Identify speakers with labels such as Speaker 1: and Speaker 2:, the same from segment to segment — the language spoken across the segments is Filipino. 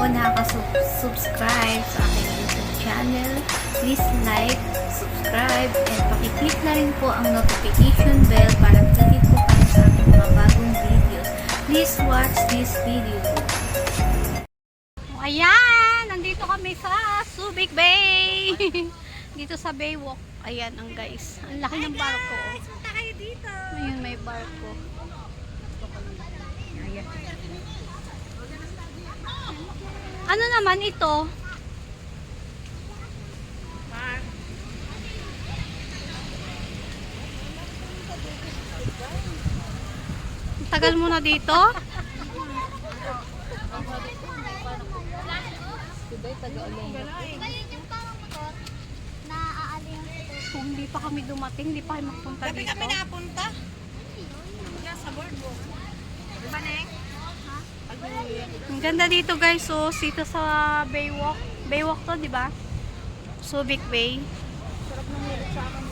Speaker 1: po nakaka-subscribe sa aking YouTube channel, please like, subscribe, and pakiclick na rin po ang notification bell para updated po kayo sa aking mga bagong videos. Please watch this video. Ayan! Nandito kami sa Subic Bay! dito sa Baywalk. Ayan ang guys. Ang laki ng barko.
Speaker 2: Punta kayo dito.
Speaker 1: Ayun, may barko. Ayan. Ano naman ito? Tagal mo na dito? Kung hindi pa kami dumating, hindi pa kami magpunta dito.
Speaker 3: kami napunta. Yan sa boardwalk. Di ba, Neng?
Speaker 1: Ang ganda dito guys, so dito sa Baywalk. Baywalk to, di ba? Subic Bay.
Speaker 3: Sarap ng meron sa akin.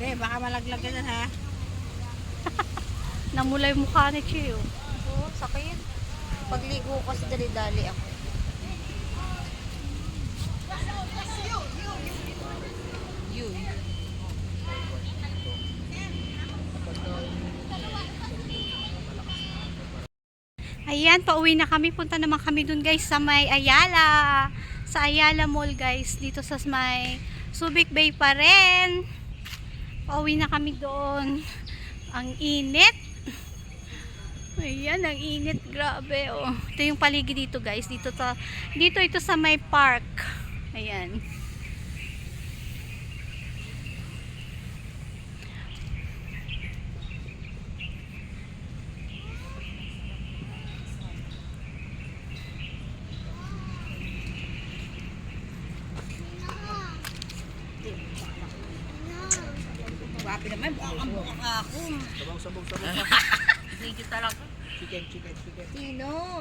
Speaker 3: Hindi, baka malaglag ka ha?
Speaker 1: Namulay mukha ni Chio.
Speaker 3: Oo, sakit. Pagligo ko kasi dali-dali ako. Yun.
Speaker 1: Ayan, pauwi na kami. Punta naman kami dun guys sa may Ayala. Sa Ayala Mall guys. Dito sa may Subic Bay pa rin. Pauwi na kami doon. Ang init. Ayan, ang init. Grabe, oh. Ito yung paligid dito guys. Dito, to, dito ito sa may park. Ayan.
Speaker 3: Grabe naman, bukang bukang ako.
Speaker 4: Sabong, sabong, sabong.
Speaker 3: Sige talaga.
Speaker 4: Chicken, chicken, chicken.
Speaker 3: Sino?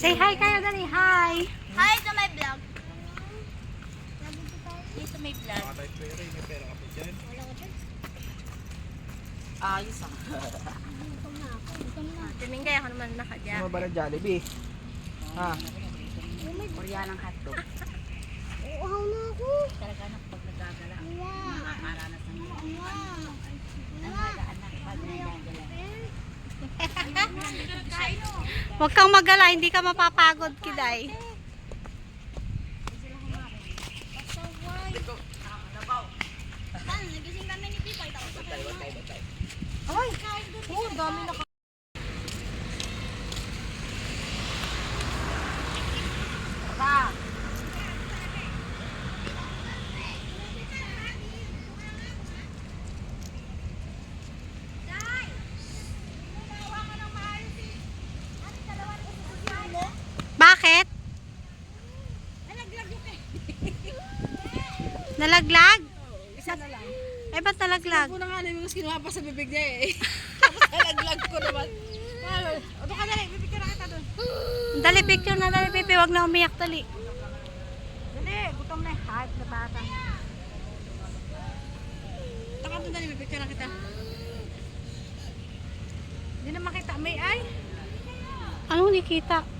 Speaker 1: Say hi kayo dali. Hi.
Speaker 2: Hi to my vlog.
Speaker 3: Dito may vlog.
Speaker 4: Baka tayo pera, may pera ka po dyan.
Speaker 3: Ayos ah. Tuming kaya ako naman nakadya.
Speaker 4: Ano ba ng Jollibee? Ha?
Speaker 3: Koreanang hotdog.
Speaker 2: Uuhaw na ako.
Speaker 3: Talaga anak pag nagagala.
Speaker 2: Wow.
Speaker 3: Maranasan mo.
Speaker 2: Wow.
Speaker 3: Anak pag nagagala.
Speaker 1: Huwag kang magala. Hindi ka mapapagod, Kiday.
Speaker 3: Ay! Oh, dami na Ka.
Speaker 1: Bakit? Nalaglag?
Speaker 3: Isa na lang.
Speaker 1: Eh, ba't nalaglag?
Speaker 3: Ako na nga namin mas kinuha pa sa bibig niya eh. Tapos nalaglag ko naman. Ano ka rin? Bibig na kita doon.
Speaker 1: Dali, picture na dali, Pipi. Huwag na umiyak, dali.
Speaker 3: Dali, gutom na eh. Hype na bata. Taka doon dali, bibig na kita. Hindi na makita. May ay.
Speaker 1: Anong nakita?